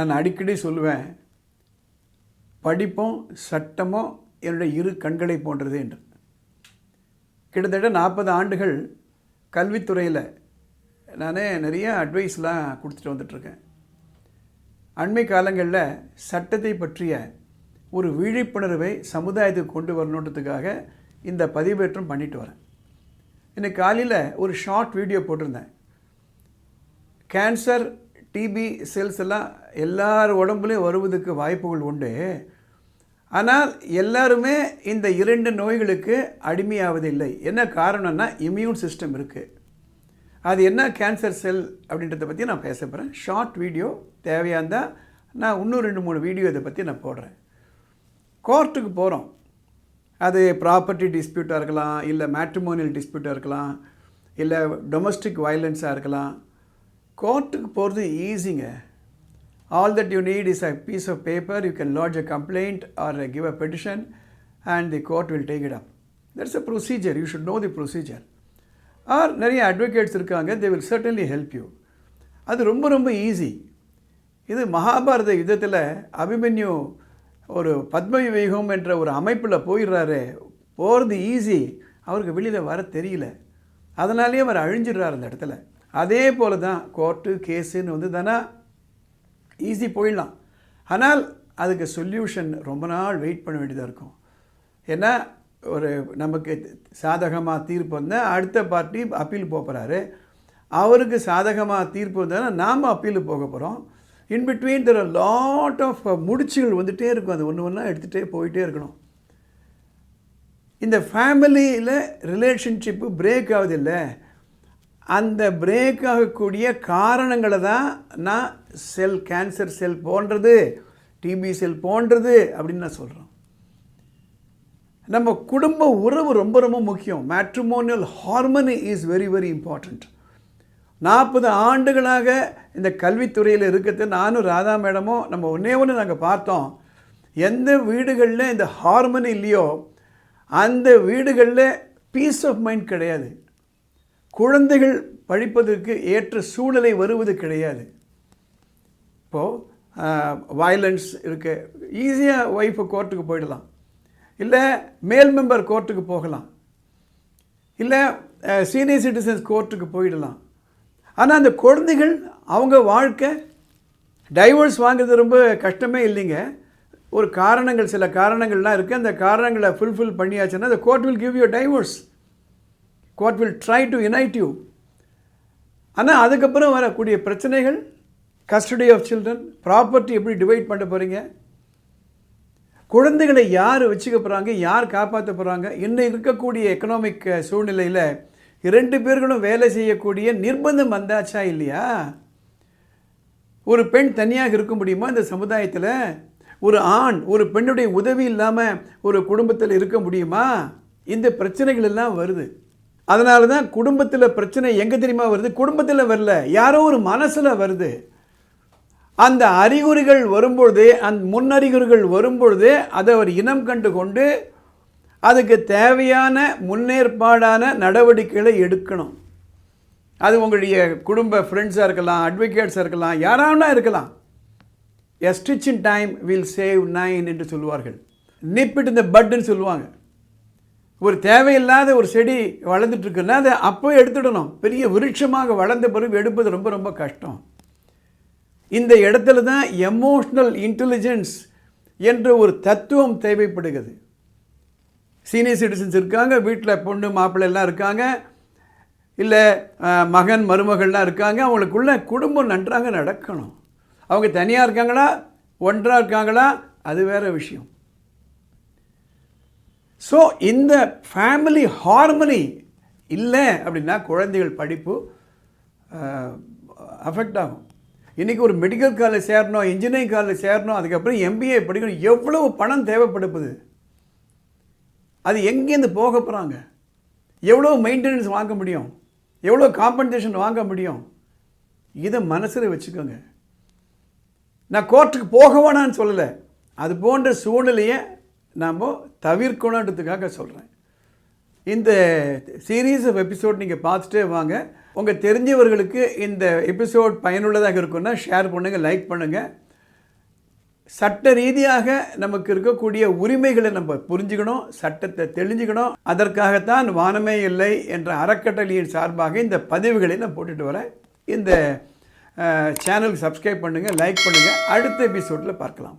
நான் அடிக்கடி சொல்லுவேன் படிப்பும் சட்டமும் என்னுடைய இரு கண்களை போன்றது என்று. கிட்டத்தட்ட நாற்பது ஆண்டுகள் கல்வித்துறையில் நானே நிறைய அட்வைஸ்லாம் கொடுத்துட்டு வந்துட்டுருக்கேன். அண்மை காலங்களில் சட்டத்தை பற்றிய ஒரு விழிப்புணர்வை சமுதாயத்துக்கு கொண்டு வரணுன்றதுக்காக இந்த பதிவேற்றம் பண்ணிட்டு வரேன். இன்றைக்கு காலையில் ஒரு ஷார்ட் வீடியோ போட்டிருந்தேன். கேன்சர் டிபி செல்ஸ் எல்லாம் எல்லார் உடம்புலையும் வருவதற்கு வாய்ப்புகள் உண்டு. ஆனால் எல்லாருமே இந்த இரண்டு நோய்களுக்கு அடிமையாவதில்லை. என்ன காரணம்னா இம்யூன் சிஸ்டம் இருக்குது அது என்ன கேன்சர் செல் அப்படின்றத பற்றி நான் பேச போகிறேன் ஷார்ட் வீடியோ தேவையாக இருந்தால் நான் இன்னும் ரெண்டு மூணு வீடியோ இதை பற்றி நான் போடுறேன். கோர்ட்டுக்கு போகிறோம் அது ப்ராப்பர்ட்டி டிஸ்பியூட்டாக இருக்கலாம் இல்லை மேட்ரிமோனியல் டிஸ்பியூட்டாக இருக்கலாம் இல்லை டொமஸ்டிக் வயலன்ஸாக இருக்கலாம். கோர்ட்டுக்கு போகிறது ஈஸிங்க all that you need is a piece of paper you can lodge a complaint or give a petition and the court will take it up that's a procedure you should know the procedure or நிறைய advocates இருக்காங்க. They will certainly help you அது ரொம்ப ரொம்ப easy இது மகாபாரத யுத்தத்தில் அபிமன்யு ஒரு பத்ம விவேகம் என்ற ஒரு அமைப்பில் போயிடுறாரு. போகிறது ஈஸி அவருக்கு வெளியில் வர தெரியல. அதனாலேயே அவர் அழிஞ்சிடுறார் அந்த இடத்துல. அதே போல தான் கோர்ட்டு கேஸுன்னு வந்து தானே ஈஸி போயிடலாம். ஆனால் அதுக்கு சொல்யூஷன் ரொம்ப நாள் வெயிட் பண்ண வேண்டியதாக இருக்கும். ஏன்னா ஒரு நமக்கு சாதகமாக தீர்ப்பு வந்தால் அடுத்த பார்ட்டி அப்பீல் போகிறாரு அவருக்கு சாதகமாக தீர்ப்பு வந்தால் நாம் அப்பீல் போக போகிறோம் in between there lot of முடிச்சுகள் வந்துகிட்டே இருக்கும். அது ஒன்று ஒன்றா எடுத்துகிட்டே போயிட்டே இருக்கணும். இந்த ஃபேமிலியில் ரிலேஷன்ஷிப்பு பிரேக் ஆகுதில்லை அந்த பிரேக் ஆகக்கூடிய காரணங்களை தான் நான் செல் கேன்சர் செல் போன்றது டிபி செல் போன்றது அப்படின்னு நான் சொல்கிறோம் நம்ம குடும்ப உறவு ரொம்ப ரொம்ப முக்கியம். Matrimonial harmony is very very important நாற்பது ஆண்டுகளாக இந்த கல்வித்துறையில் இருக்கிறது. நானும் ராதா மேடமும் நம்ம ஒன்றே ஒன்று நாங்கள் பார்த்தோம். எந்த வீடுகளில் இந்த ஹார்மனி இல்லையோ அந்த வீடுகளில் பீஸ் ஆஃப் மைண்ட் கிடையாது. குழந்தைகள் படிப்பதற்கு ஏற்ற சூழ்நிலை வருவது கிடையாது. இப்போது வயலன்ஸ் இருக்கு. ஈஸியாக ஒய்ஃபை கோர்ட்டுக்கு போயிடலாம். இல்லை மேல் மெம்பர் கோர்ட்டுக்கு போகலாம். இல்லை சீனியர் சிட்டிசன்ஸ் கோர்ட்டுக்கு போயிடலாம். ஆனால் அந்த குழந்தைகள் அவங்க வாழ்க்கை டைவர்ஸ் வாங்குறது ரொம்ப கஷ்டமே இல்லைங்க. ஒரு காரணங்கள் சில காரணங்கள்லாம் இருக்குது அந்த காரணங்களை ஃபுல்ஃபில் பண்ணியாச்சுன்னா அந்த court will give you divorce God will try to unite you ஆனால் அதுக்கப்புறம் வரக்கூடிய பிரச்சனைகள் கஸ்டடி ஆஃப் சில்ட்ரன் ப்ராப்பர்ட்டி எப்படி டிவைட் பண்ண போகிறீங்க குழந்தைகளை யார் வச்சுக்க போகிறாங்க யார் காப்பாற்ற போகிறாங்க இன்னும் இருக்கக்கூடிய எக்கனாமிக் சூழ்நிலையில் இரண்டு பேர்களும் வேலை செய்யக்கூடிய நிர்பந்தம் வந்தாச்சா இல்லையா? ஒரு பெண் தனியாக இருக்க முடியுமா இந்த சமுதாயத்தில்? ஒரு ஆண் ஒரு பெண்ணுடைய உதவி இல்லாமல் ஒரு குடும்பத்தில் இருக்க முடியுமா? இந்த பிரச்சனைகள் எல்லாம் வருது. அதனால தான் குடும்பத்தில் பிரச்சனை எங்கே தெரியுமா வருது? குடும்பத்தில் வரல. யாரோ ஒரு மனசில் வருது. அந்த அறிகுறிகள் வரும்பொழுது அந்த முன்னறிகுறிகள் வரும்பொழுது அதை அவர் இனம் கண்டு கொண்டு அதுக்கு தேவையான முன்னேற்பாடான நடவடிக்கைகளை எடுக்கணும். அது உங்களுடைய குடும்ப ஃப்ரெண்ட்ஸாக இருக்கலாம் அட்வொகேட்ஸாக இருக்கலாம் யாராவனா இருக்கலாம். A stitch in time will save nine என்று சொல்லுவார்கள். நிப்பிட்டு இந்த பட்டுன்னு சொல்லுவாங்க. ஒரு தேவையில்லாத ஒரு செடி வளர்ந்துட்டுருக்குன்னா அதை அப்போ எடுத்துடணும். பெரிய விருட்சமாக வளர்ந்த பிறகு எடுப்பது ரொம்ப ரொம்ப கஷ்டம். இந்த இடத்துல தான் எமோஷ்னல் இன்டெலிஜென்ஸ் என்ற ஒரு தத்துவம் தேவைப்படுகிறது. சீனியர் சிட்டிசன்ஸ் இருக்காங்க வீட்டில் பொண்ணு மாப்பிள்ளை எல்லாம் இருக்காங்க இல்லை மகன் மருமகள்லாம் இருக்காங்க அவங்களுக்குள்ள குடும்பம் நன்றாக நடக்கணும். அவங்க தனியாக இருக்காங்களா ஒன்றாக இருக்காங்களா அது வேற விஷயம். ஸோ இந்த ஃபேமிலி ஹார்மனி இல்லை அப்படின்னா குழந்தைகள் படிப்பு அஃபெக்ட் ஆகும். இன்றைக்கி ஒரு மெடிக்கல் காலேஜ் சேரணும் இன்ஜினியரிங் காலேஜ் சேரணும் அதுக்கப்புறம் எம்பிஏ படிக்கணும் எவ்வளவு பணம் தேவைப்படுப்புது அது எங்கேருந்து போக போகிறாங்க எவ்வளோ மெயின்டெனன்ஸ் வாங்க முடியும்? எவ்வளோ காம்பன்சேஷன் வாங்க முடியும்? இதை மனசில் வச்சுக்கோங்க. நான் கோர்ட்டுக்கு போக வேணான்னு சொல்லலை. அது போன்ற சூழ்நிலையை நாம் தவிர்க்கணுன்றதுக்காக சொல்கிறேன் இந்த சீரீஸ் ஆஃப் எபிசோட் நீங்கள் பார்த்துட்டே வாங்க. உங்கள் தெரிஞ்சவர்களுக்கு இந்த எபிசோட் பயனுள்ளதாக இருக்குன்னா ஷேர் பண்ணுங்கள் லைக் பண்ணுங்கள் சட்ட ரீதியாக நமக்கு இருக்கக்கூடிய உரிமைகளை நம்ம புரிஞ்சுக்கணும் சட்டத்தை தெளிஞ்சுக்கணும். அதற்காகத்தான் வானமே இல்லை என்ற அறக்கட்டளையின் சார்பாக இந்த பதிவுகளை நான் போட்டுட்டு வரேன். இந்த சேனலுக்கு சப்ஸ்கிரைப் பண்ணுங்கள் லைக் பண்ணுங்கள் அடுத்த எபிசோடில் பார்க்கலாம்.